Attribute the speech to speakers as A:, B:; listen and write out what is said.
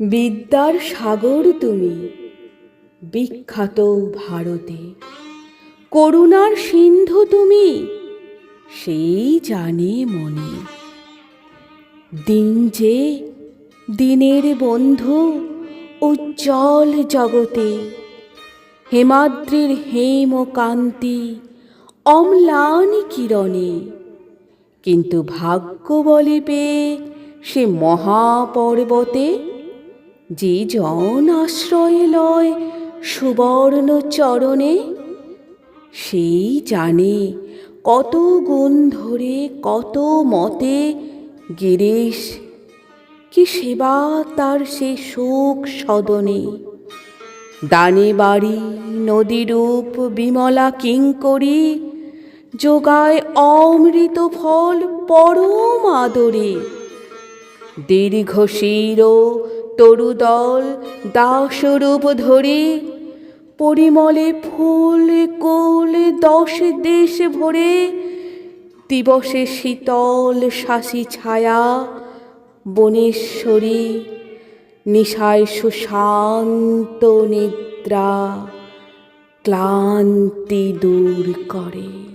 A: বিদ্যার সাগর তুমি। বিখ্যাত ভারতে। করুণার সিন্ধু তুমি, সেই জানে মনে। দিন যে দিনের বন্ধু উজ্জ্বল জগতে, হেমাদ্রির হেম কান্তি অম্লান কিরণে। কিন্তু ভাগ্য বলে পেয়ে সে মহাপর্বতে যে জন আশ্রয় লয় সুবর্ণ চরণে সেই জানে কত গুণ ধরে, কত মতে গিরিশ কি সেবা তার সে সুখ সদনে। দানে বাড়ি নদীরূপ বিমলা কিঙ্করি যোগায় অমৃত ফল পরম আদরে। দীর্ঘ শির তরুদল দাসরূপ ধরে, পরিমলে ফুল, কোল, দশ দেশ ভরে, দিবসে শীতল শাসি ছায়া, বনেশ্বরী নিশায় সুশান্ত নিদ্রা, ক্লান্তি দূর করে।